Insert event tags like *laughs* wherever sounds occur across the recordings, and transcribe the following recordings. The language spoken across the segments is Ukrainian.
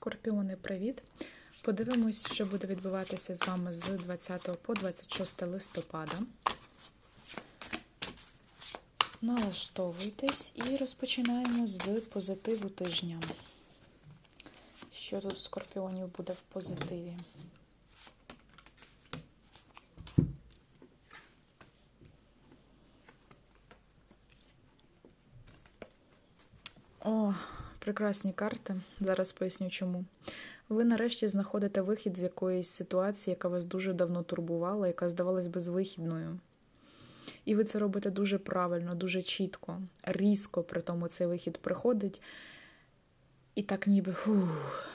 Скорпіони, привіт! Подивимось, що буде відбуватися з вами з 20 по 26 листопада. Налаштовуйтесь і розпочинаємо з позитиву тижня. Що тут в скорпіонів буде в позитиві? О, прекрасні карти. Зараз поясню чому. Ви нарешті знаходите вихід з якоїсь ситуації, яка вас дуже давно турбувала, яка здавалась безвихідною. І ви це робите дуже правильно, дуже чітко, різко, при тому цей вихід приходить. І так ніби фух.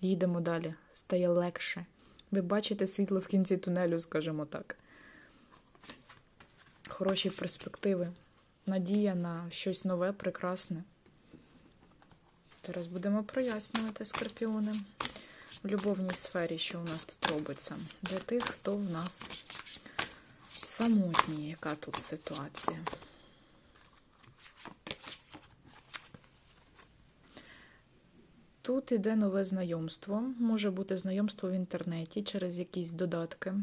Їдемо далі, стає легше. Ви бачите світло в кінці тунелю, скажімо так. Хороші перспективи, надія на щось нове, прекрасне. Зараз будемо прояснювати скорпіони в любовній сфері, що у нас тут робиться. Для тих, хто в нас самотній, яка тут ситуація. Тут іде нове знайомство. Може бути знайомство в інтернеті через якісь додатки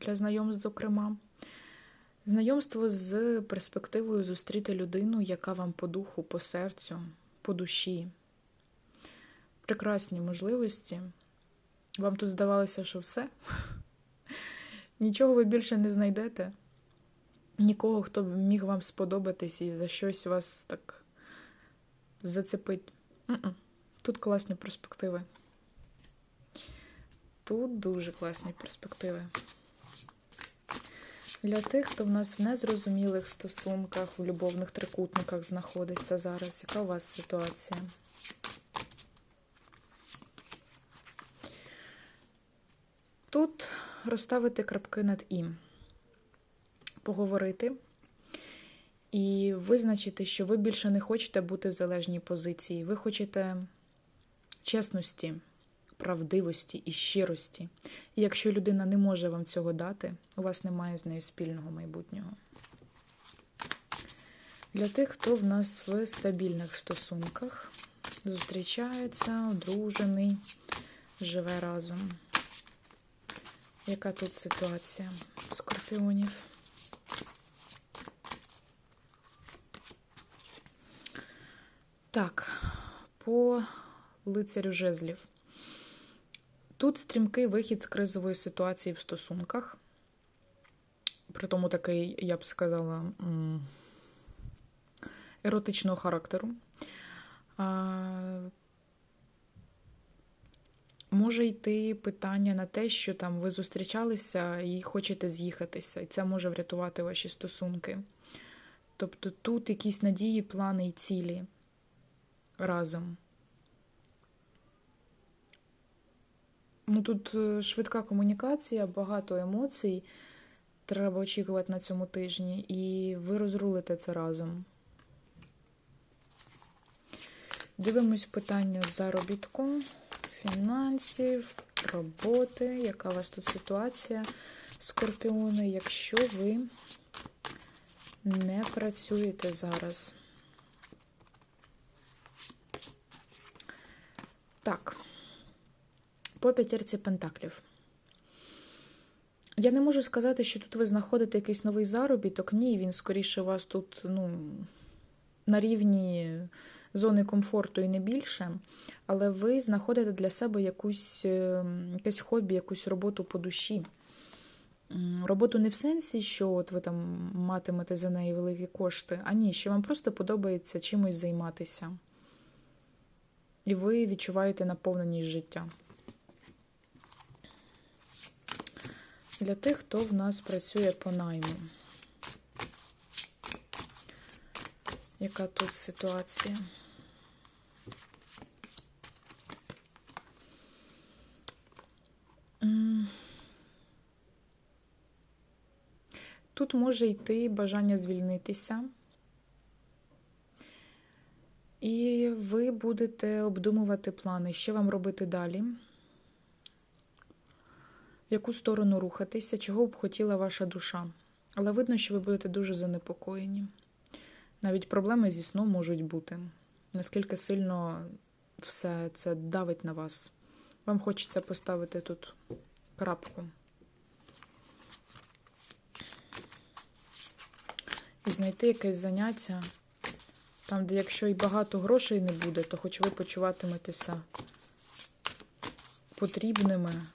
для знайомств, зокрема. Знайомство з перспективою зустріти людину, яка вам по духу, по серцю, по душі. Прекрасні можливості. Вам тут здавалося, що все? *laughs* Нічого ви більше не знайдете. Нікого, хто б міг вам сподобатись і за щось вас так зацепить. Тут класні перспективи. Тут дуже класні перспективи. Для тих, хто в нас в незрозумілих стосунках, в любовних трикутниках знаходиться зараз, яка у вас ситуація? Тут розставити крапки над ім, поговорити і визначити, що ви більше не хочете бути в залежній позиції. Ви хочете чесності, правдивості і щирості. І якщо людина не може вам цього дати, у вас немає з нею спільного майбутнього. Для тих, хто в нас в стабільних стосунках зустрічається, одружений, живе разом. Яка тут ситуація скорпіонів? Так, по лицарю жезлів. Тут стрімкий вихід з кризової ситуації в стосунках. При тому такий, я б сказала, еротичного характеру. Може йти питання на те, що там ви зустрічалися і хочете з'їхатися, і це може врятувати ваші стосунки. Тобто тут якісь надії, плани і цілі разом. Ну, Тут е, швидка комунікація, багато емоцій треба очікувати на цьому тижні, і ви розрулите це разом. Дивимось питання заробітку, фінансів, роботи. Яка у вас тут ситуація, скорпіони, якщо ви не працюєте зараз? Так. По п'ятірці пентаклів. Я не можу сказати, що тут ви знаходите якийсь новий заробіток. Ні, він скоріше у вас тут ну, на рівні зони комфорту і не більше. Але ви знаходите для себе якусь, якесь хобі, якусь роботу по душі. Роботу не в сенсі, що от ви там матимете за неї великі кошти, а ні, що вам просто подобається чимось займатися. І ви відчуваєте наповненість життя. Для тих, хто в нас працює по найму. Яка тут ситуація? Тут може йти бажання звільнитися, і ви будете обдумувати плани, що вам робити далі в яку сторону рухатися, чого б хотіла ваша душа. Але видно, що ви будете дуже занепокоєні. Навіть проблеми зі сном можуть бути. Наскільки сильно все це давить на вас. Вам хочеться поставити тут крапку. І знайти якесь заняття, там, де якщо і багато грошей не буде, то хоч ви почуватиметеся потрібними,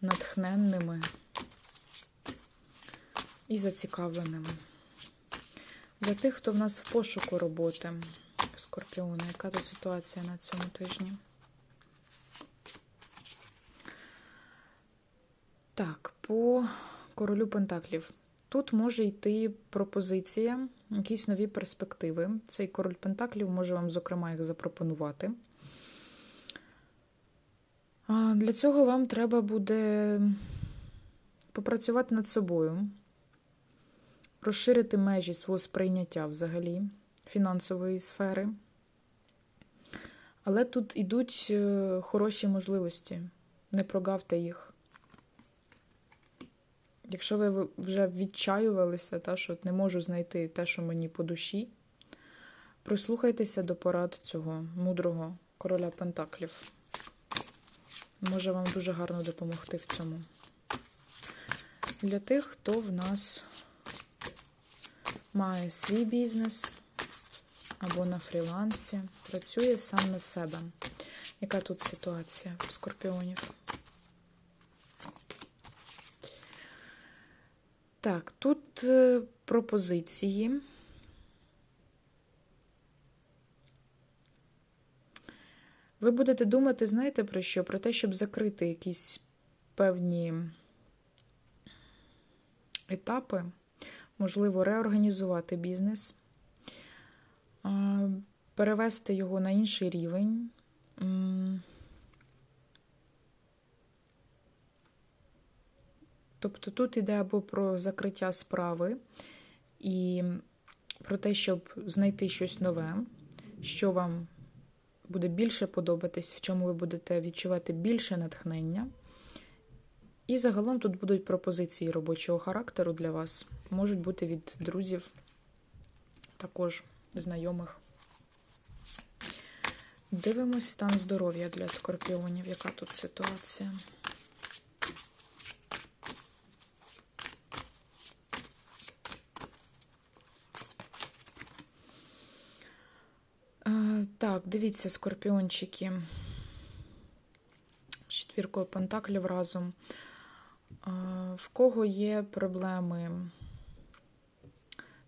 натхненними і зацікавленими. Для тих, хто в нас в пошуку роботи, Скорпіони, яка тут ситуація на цьому тижні? Так, по королю Пентаклів. Тут може йти пропозиція, якісь нові перспективи. Цей король Пентаклів може вам, зокрема, їх запропонувати. Для цього вам треба буде попрацювати над собою, розширити межі свого сприйняття взагалі фінансової сфери. Але тут ідуть е, хороші можливості. Не прогавте їх. Якщо ви вже відчаювалися, та, що не можу знайти те, що мені по душі, прислухайтеся до порад цього мудрого короля Пентаклів. Може вам дуже гарно допомогти в цьому. Для тих, хто в нас має свій бізнес або на фрілансі, працює сам на себе. Яка тут ситуація в скорпіонів? Так, тут е, пропозиції. Ви будете думати, знаєте, про що? Про те, щоб закрити якісь певні етапи, можливо, реорганізувати бізнес, перевести його на інший рівень. Тобто тут йде або про закриття справи і про те, щоб знайти щось нове, що вам буде більше подобатись, в чому ви будете відчувати більше натхнення. І загалом тут будуть пропозиції робочого характеру для вас, можуть бути від друзів, також знайомих. Дивимось стан здоров'я для скорпіонів. Яка тут ситуація? Так, дивіться, скорпіончики. З четвіркою пентаклів разом. В кого є проблеми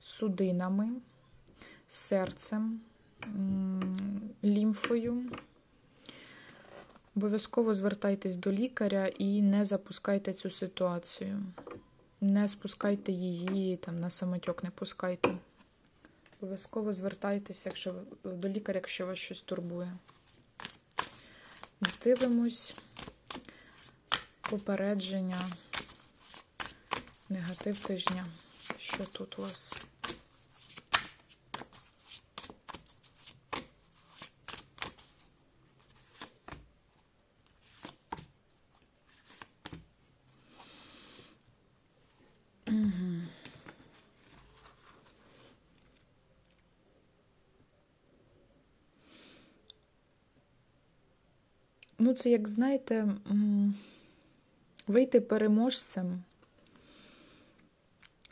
з судинами, серцем, лімфою? Обов'язково звертайтесь до лікаря і не запускайте цю ситуацію. Не спускайте її, там на самотьок не пускайте. Обов'язково звертайтеся якщо, до лікаря, якщо вас щось турбує. Дивимось попередження, негатив тижня. Що тут у вас? Ну, це, як знаєте, вийти переможцем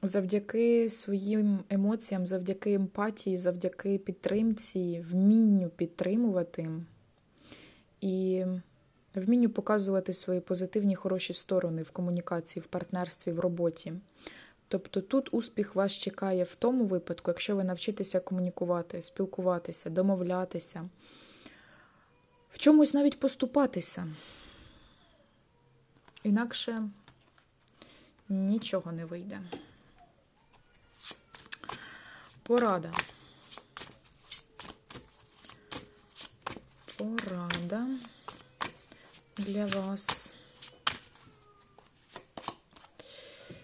завдяки своїм емоціям, завдяки емпатії, завдяки підтримці, вмінню підтримувати і вмінню показувати свої позитивні хороші сторони в комунікації, в партнерстві, в роботі. Тобто тут успіх вас чекає в тому випадку, якщо ви навчитеся комунікувати, спілкуватися, домовлятися чомусь навіть поступатися. Інакше нічого не вийде. Порада. Порада для вас.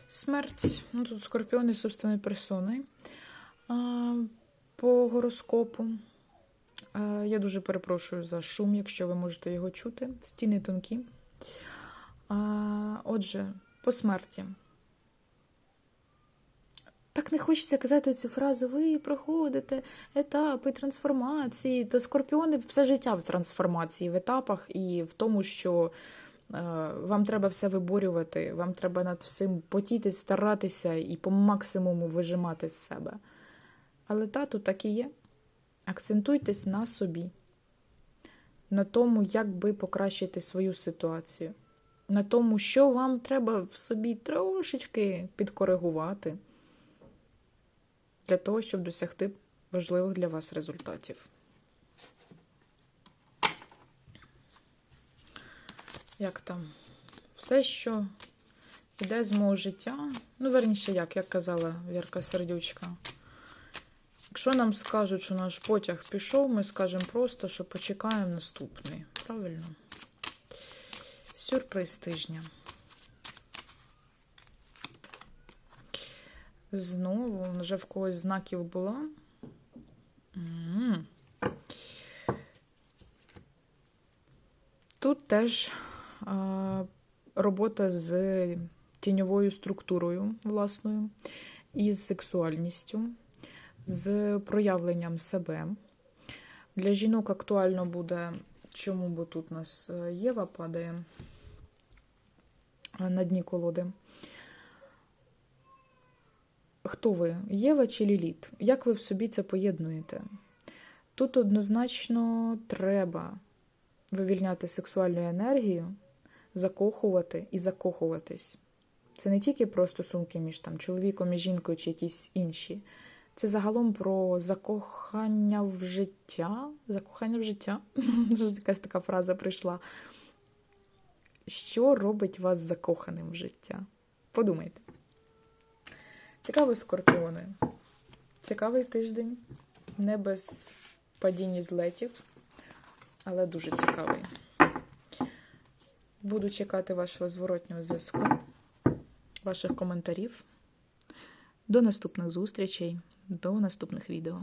Смерть. Ну, тут скорпіони собственної персони. По гороскопу. Я дуже перепрошую за шум, якщо ви можете його чути. Стіни тонкі. Отже, по смерті. Так не хочеться казати цю фразу, ви проходите етапи трансформації. То скорпіони все життя в трансформації, в етапах і в тому, що е, вам треба все виборювати, вам треба над всім потітись, старатися і по максимуму вижимати з себе. Але тату так і є. Акцентуйтесь на собі, на тому, як би покращити свою ситуацію, на тому, що вам треба в собі трошечки підкоригувати для того, щоб досягти важливих для вас результатів. Як там? Все, що йде з мого життя, ну, верніше, як, як казала Вірка Сердючка. Якщо нам скажуть, що наш потяг пішов, ми скажемо просто, що почекаємо наступний. Правильно? Сюрприз тижня. Знову, вже в когось знаків була. Тут теж а, робота з тіньовою структурою власною, і з сексуальністю, з проявленням себе. Для жінок актуально буде, чому бо тут у нас е, Єва падає е, на дні колоди. Хто ви? Єва чи Ліліт? Як ви в собі це поєднуєте? Тут однозначно треба вивільняти сексуальну енергію, закохувати і закохуватись. Це не тільки про стосунки між там, чоловіком і жінкою чи якісь інші. Це загалом про закохання в життя. Закохання в життя. *laughs* Якась така фраза прийшла. Що робить вас закоханим в життя? Подумайте. Цікаві скорпіони. Цікавий тиждень. Не без падінь і злетів, але дуже цікавий. Буду чекати вашого зворотнього зв'язку, ваших коментарів. До наступних зустрічей, до наступних відео.